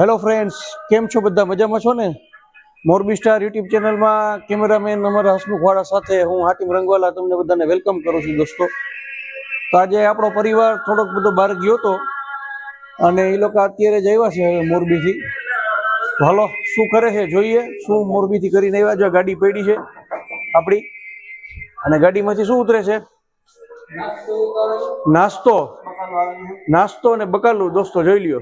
Hello friends કેમ છો બધા? મજામાં છો ને? મોરબી સ્ટાર યુટ્યુબ ચેનલમાં કેમેરામેન અમારા હસમુખવાળા સાથે હું હાટીમ રંગવાલા તમને બધાને વેલકમ કરું છું દોસ્તો. તો આજે આપણો પરિવાર થોડોક બધો બહાર ગયો હતો અને એ લોકો અત્યારે જ આવ્યા છે મોરબીથી. હાલો, શું કરે છે જોઈએ, શું મોરબીથી કરીને આવ્યા જો ગાડી પડી છે આપણી. અને ગાડીમાંથી શું ઉતરે છે? નાસ્તો. નાસ્તો અને બકાલું, દોસ્તો જોઈ લ્યો.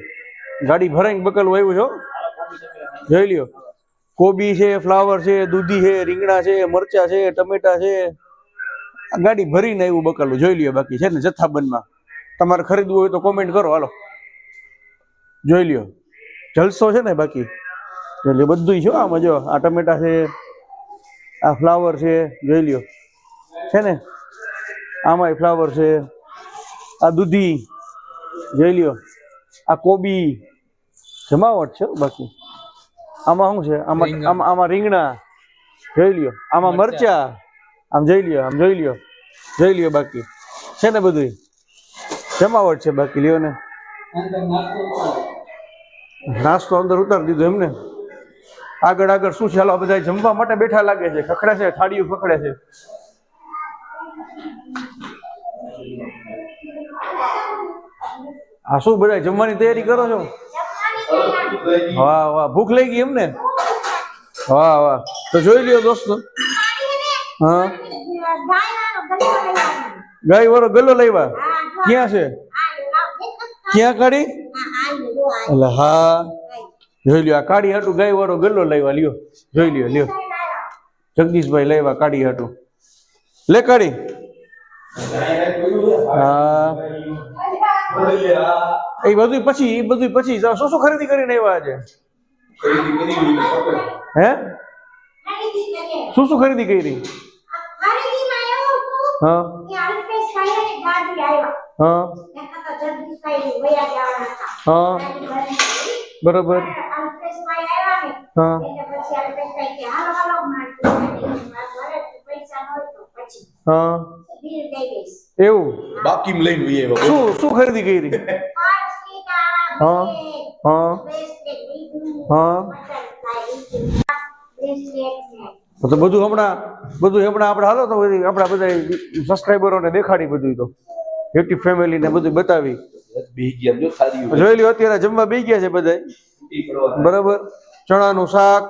ગાડી ભરાઈને બકલ આવ્યું છો જોઈ લ્યો. કોબી છે, ફ્લાવર છે, દૂધી છે, રીંગણા છે, મરચા છે, ટમેટા છે. આ ગાડી ભરીને આવ્યું બકલું. જોઈ લ્યો બાકી છે ને જથ્થાબંધમાં તમારે ખરીદવું હોય તો કોમેન્ટ કરો. હાલો. જોઈ લ્યો. જલસો છે ને બાકી. જોઈ લ્યો બધું છે આમાં જો. આ ટમેટા છે, આ ફ્લાવર છે, જોઈ લ્યો. છે ને? આમાંય ફ્લાવર છે. આ દૂધી, જોઈ લ્યો. આ કોબી જમાવટ છે બાકી. આમાં શું છે? આમાં આમાં આમાં રીંગણા. જોઈ લ્યો. આમાં મરચા. આમ જોઈ લ્યો આમ જોઈ લ્યો. જોઈ લ્યો બાકી. છે ને બધું જમાવટ છે બાકી લ્યો ને. નાસ્તો અંદર ઉતારી દીધો એમને. આગળ આગળ શું છે આ બધા જમવા માટે બેઠા લાગે છે. ખખડે છે થાળીઓ ખખડે છે. આ શું બધા જમવાની તૈયારી કરો છો? વાહ વાહ. ભૂખ લઈ ગઈ એમને? વાહ વાહ. તો જોઈ લ્યો દોસ્તો. હા. ગાય વાળો ગલ્લો લાવ્યા? ક્યાં છે? ક્યાં કાઢી? એટલે હા. જોઈ લ્યો, આ કાઢી હાટું ગાય વાળો ગલ્લો લાવ્યા, લ્યો. જોઈ લ્યો લ્યો. જગદીશભાઈ લેવા કાઢી હાટું. લે કાઢી હા. એ બધું પછી એ બધું પછી શું શું ખરીદી કરીને આવ્યા છે હે? શું શું ખરીદી કરી? હા. હા. હા. બરોબર. હા. હા. એવું બાકી લઈને શું શું ખરીદી કરી? હા હા હા. તો બધું હમણાં બધું હમણાં આપણે હાલો તો આપણા બધા સબસ્ક્રાઈબરોને દેખાડી બધું તો. યુટ્યુબ ફેમિલીને બધું બતાવી. જોઈ લ્યો અત્યારે જમવા બે ગયા છે બધા બરાબર. ચણાનું શાક.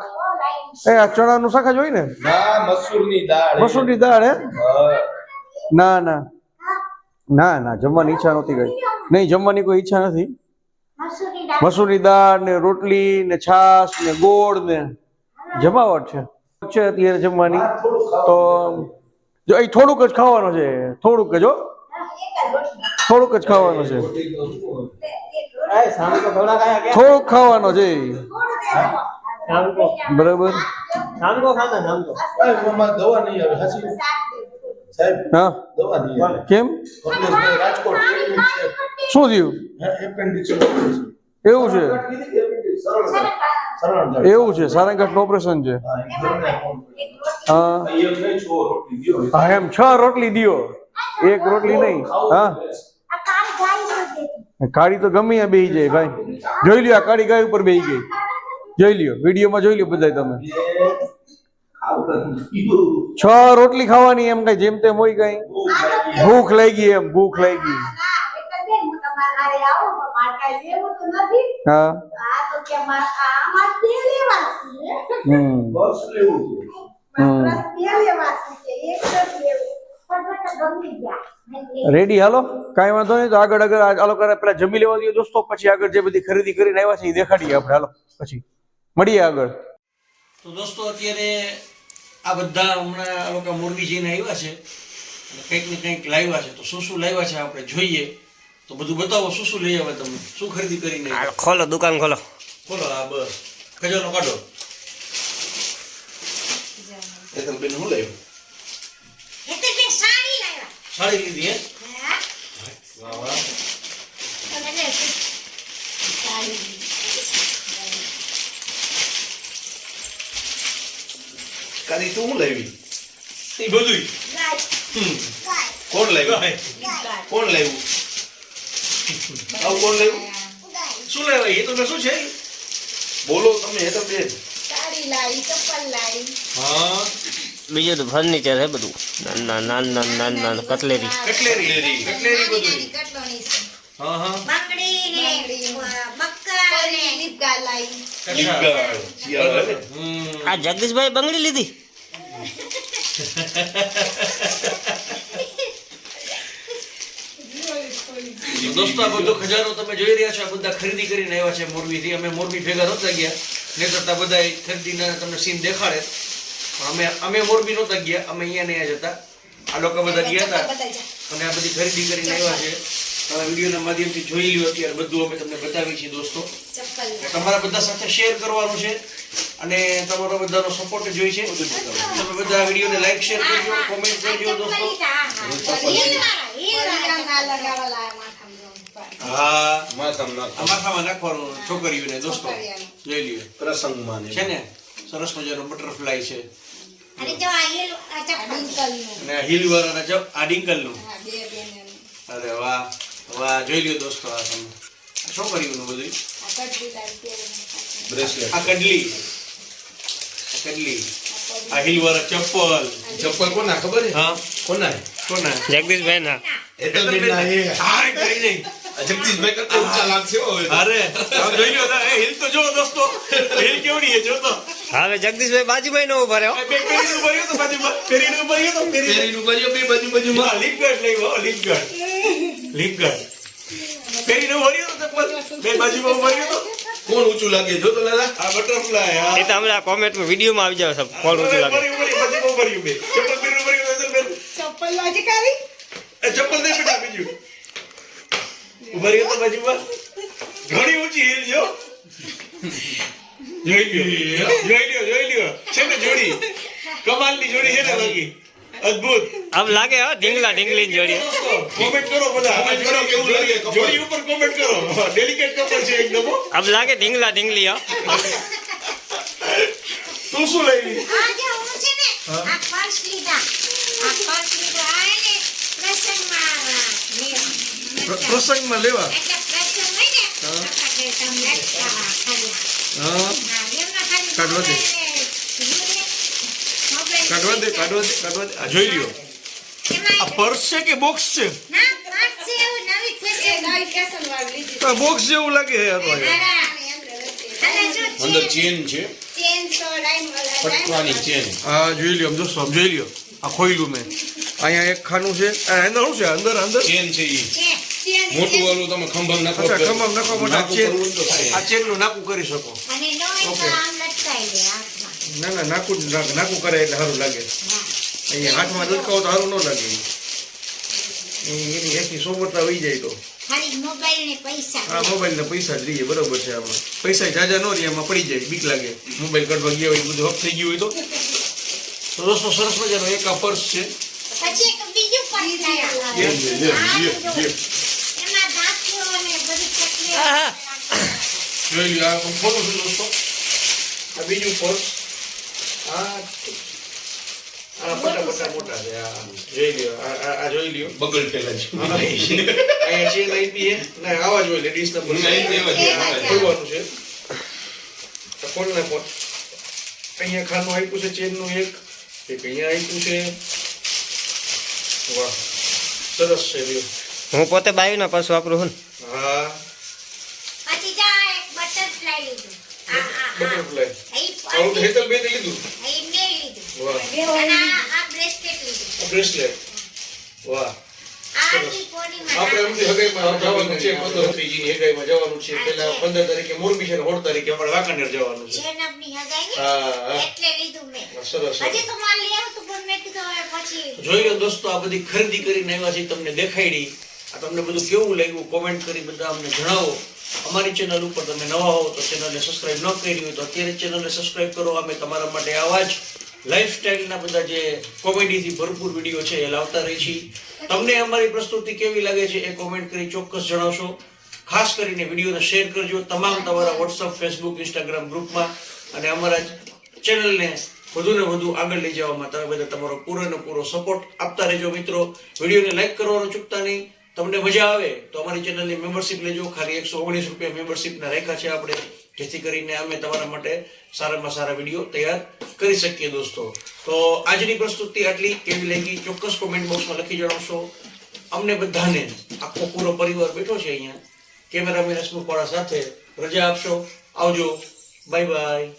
એ આ ચણાનું શાક જ હોય ને? ના મસૂરની દાળ મસૂરની દાળ હે? ના ના. ના ના જમવાની ઈચ્છા નહોતી ગઈ નહીં જમવાની કોઈ ઈચ્છા નથી. મસૂરની દાળ ને રોટલી ને છાશ ને ગોળ ને જમાવટ છે. છે અત્યારે જમવાની. તો જો અહીં થોડુંક જ ખાવાનું છે. થોડુંક જ હો. થોડુંક જ ખાવાનું છે. થોડુંક ખાવાનું છે. બરાબર? કેમ? શું થયું. એવું છે. એવું છે? સારંગઢનું ઓપરેશન છે હા, એમ છ રોટલી દિયો. એક રોટલી નહીં. હા. કાળી તો ગમે બે બેહી જાય ભાઈ. જોઈ લ્યો આ કાળી ગાય ઉપર બેહી ગઈ. જોઈ લ્યો વિડીયોમાં જોઈ લ્યો બધા તમે. છ રોટલી ખાવાની એમ કઈ જેમ તેમ હોય કઈ. ભૂખ લાગી એમ ભૂખ લાગી. હા. હમ. બસ લેવું છે. રેડી હાલો? કાંઈ વાંધો નહીં તો આગળ આગળ આ લોકો પેલા જમી લેવા દઈએ દોસ્તો પછી આગળ જે બધી ખરીદી કરીને આવ્યા છે એ દેખાડીએ આપણે હાલો પછી. મળીએ આગળ. તો દોસ્તો અત્યારે આ બધા હમણાં આ લોકો મોરબી જઈને આવ્યા છે કંઈક ને કંઈક લાવ્યા છે. તો શું શું લાવ્યા છે આપણે જોઈએ. તો બધું બતાવો શું શું લઈ આવે તમે શું ખરીદી કરીને? ખોલો દુકાન ખોલો. ખોલો આ બસ ખજાનો કાઢો. શું લાવ્યું? સાડી લીધી હે? વાહ, વાહ. કાલી તું શું લાવી એ બધું કોણ લાવ્યું? કોણ લાવ્યું? આવું કોણ લેવું શું લેવાય એ તો શું છે બોલો તમે સાડી લાવી ચપ્પલ લાવી હા બીજું તો ફર્નિચર હે બધું નાના નાના નાના નાના કટલેરી કટલેરી કટલેરી બધું હા હા બંગડી ને બક્કા ને લીપગા લાવી લીપગાળ. શિયાળો હે ને? આ જગદીશભાઈ બંગડી લીધી દોસ્તો આ બધો ખજાનો તમે જોઈ રહ્યા છો આ બધા ખરીદી કરીને આવ્યા છે મોરબીથી. અમે મોરબી ભેગા નહોતા ગયા નહીંતર તો બધા ખરીદીના તમને સીન દેખાડે. પણ અમે અમે મોરબી નહોતા ગયા અમે અહીંયા નહીં જતા આ લોકો બધા ગયા હતા અને આ બધી ખરીદી કરીને આવ્યા છે. તમે વિડીયોના માધ્યમથી જોઈ લ્યો અત્યારે બધું અમે તમને બતાવીએ છીએ દોસ્તો. તમારા બધા સાથે શેર કરવાનું છે અને તમારો બધાનો સપોર્ટ જોઈએ છે. તમે બધા વિડીયોને લાઈક શેર કરજો કોમેન્ટ કરજો દોસ્તો પરીના લગાવવા લાવ્યા માથામાં હા માથામાં આ નાખવાનું છોકરીઓને દોસ્તો. છોકરીઓને. જોઈ લ્યો. પ્રસંગમાં છે ને? સરસ મજાનો બટરફ્લાય છે. અને જો આ હીલ વાળાના ડિંકલનું. અરે વાહ વાહ જોઈ લ્યો દોસ્તો આ તમે. છોકરીઓનું બધું. આ કડલી આ કડલી. આ હિલ વાળા ચપ્પલ. ચપ્પલ કોના? ખબર છે? હા. કોના કોના જગદીશભાઈ ના એ. હા. કઈ નહીં જગદીશભાઈ કરતા ઊંચા લાગશે અરે આમ જોઈ લો એ હિલ તો જો દોસ્તો હિલ કેવડી છે જો તો હવે જગદીશભાઈ બાજુભાઈ નો ઊભા રહ્યો બે પેરીનું ભર્યું તો બાજુમાં પેરીનું ભર્યું તો પેરીનું પેરીનું બાજુ બે બાજુ બાજુમાં. હા, લીપગાર્ડ લઈ આવો, લીપગાર્ડ. લીપગાર્ડ. પેરીને ભર્યો તો બે બાજુમાં ઊભા રહ્યો તો. કોણ ઊંચું લાગે જો તો લાલા આ બટરફ્લાય આ એ તો હમણાં કોમેન્ટમાં વિડીયોમાં આવી જાવ સબ કોણ ઊંચું લાગે ભર્યું, ભર્યું, બાજુમાં ઊભા રહ્યું બે. ચપ્પલ પહેર્યું, ભર્યું, અંદર ચપ્પલ લાજી કારી ચપ્પલ દે બેટા બીજું. ઊભા રહ્યો તો પર ઘણી ઊંચી હિલ જો. જોઈ લ્યો, જોઈ લ્યો, જોઈ લ્યો. છે ને જોડી? કમાલની જોડી છે ને બાકી. અદ્ભુત. આમ લાગે હા ઢીંગલા ઢીંગલી જોડી. કોમેન્ટ કરો બધા. Comment કરો કેવું લાગે જોડી ઉપર કોમેન્ટ કરો. ડેલિકેટ કપલ છે એકદમ આમ લાગે ઢીંગલા ઢીંગલી હા. તું શું લઈ લી આજે હું છે ને આ પર્સ લીધા. આ પર્સ લીધો. આ એને પ્રસંગમાં લેવા પ્રસંગમાં લેવા એટલે પ્રસંગ હોય ને તો પછી તમને લટકાવા લેવા. હા. કાઢવા દે. કાઢવા દે કાઢવા દે કાઢવા દે. આ જોઈ લ્યો. આ પર્સ છે કે બોક્સ છે? એ બોક્સ જેવું લાગે હા. અંદર ચેન છે. પટવાની ચેન હા જોઈ લ્યો દોસ્તો જોઈ લ્યો. આ ખોઈલું મેં. અહીંયા એક ખાનું છે. આ અંદર શું છે? અંદર અંદર? ચેન છે ચેન મોટું વાળું તમે ખંભામાં નાખો અચ્છા, ખંભામાં નાખવા આ ચેન-. આ ચેનનું નાકું કરી શકો. અને નો હોય આમ લટકાઈ દે ના ના નાકું નાકું કરે એટલે સારું લાગે. અહીંયા હાથમાં લટકાવો તો સારું ન લાગે. એની એકી સોબતતા વહી જાય તો. ખાલી મોબાઈલ ને પૈસા આ મોબાઈલ પૈસા જ રહીએ બરોબર છે આમાં. પૈસા જાજા ન રહીએ આમાં પડી જાય બીક લાગે. મોબાઈલ કાઢવા ગયા હોય બધું હક થઈ ગયું હોય તો. તો સરસ મજાનો એક આ પર્સ છે. પછી એક બીજું પર્સ લાવ્યા લે, લે, લે, આ લે, જો. લે. એમાં દાંતીઓ ને બધી ચકલી આહા. જોઈ લ્યો આ ખોટું છે દોસ્તો આ બીજું પર્સ આ આ મોટા મોટા મોટા છે આ જોઈ લ્યો આ જોઈ લ્યો બગલ પેલા છે અહીંયા છે ના આવા જ હોય લેડીઝ ના પર્સ નહીં, નહીં, નહીં, એવા જ. ખોલવાનું છે ખોલ નાખો અહીંયા ખાનું આપ્યું છે ચેનનું એક એક અહીંયા આપ્યું છે વાહ સરસ છે હું પોતે બાયુના પર્સ વાપરું છું હા પછી જા એક બટરફ્લાય લીધું આ આ બટરફ્લાય આવું હેતલ બેન લીધું. વાહ. બ્રેસલેટ વાહ. આપણે એમથી હગાઈમાં જવાનું છે પંદરજીની હગાઈમાં જવાનું છે. પેલા પંદર તારીખે મોરબી છે ને સોળ તારીખે આપણે વાંકાનેર જવાનું છે. ને? જોઈ લો દોસ્તો આ બધી ખરીદી કરીને આવ્યા છે તમને દેખાડી આ તમને બધું કેવું લાગ્યું? કોમેન્ટ કરી બધા અમને જણાવો. અમારી ચેનલ ઉપર તમે નવા હો તો ચેનલને સબસ્ક્રાઇબ ન કરી હોય તો અત્યારે ચેનલને સબસ્ક્રાઇબ કરો. અમે તમારા માટે આવા જ લાઈફસ્ટાઈલના બધા જે કોમેડીથી ભરપૂર વીડિયો છે એ લાવતા રહી છીએ તમને અમારી પ્રસ્તુતિ કેવી લાગે છે એ કોમેન્ટ કરી ચોક્કસ જણાવશો. ખાસ કરીને વિડીયોને શેર કરજો. તમામ તમારા વોટ્સઅપ ફેસબુક ઇન્સ્ટાગ્રામ ગ્રુપમાં અને અમારા ચેનલને વધુને વધુ આગળ લઈ જવામાં તમે બધા તમારો પૂરેનો પૂરો સપોર્ટ આપતા રહેજો મિત્રો. વિડીયોને લાઈક કરવાનું ચૂકતા નહીં. તમને મજા આવે તો અમારી ચેનલની મેમ્બરશિપ લેજો. ખાલી એકસો ઓગણીસ રૂપિયા મેમ્બરશિપના રેખા છે આપણે. જેથી કરીને અમે તમારા માટે સારામાં સારા વીડિયો તૈયાર કરી શકીએ દોસ્તો. તો આજની પ્રસ્તુતિ આટલી. કેવી લાગી? ચોક્કસ કોમેન્ટ બોક્સમાં લખી જણાવશો. અમને બધાને, આખો પૂરો પરિવાર બેઠો છે અહીંયા. કેમેરામેન હસમુખવાળા સાથે રજા આપશો. આવજો. Bye bye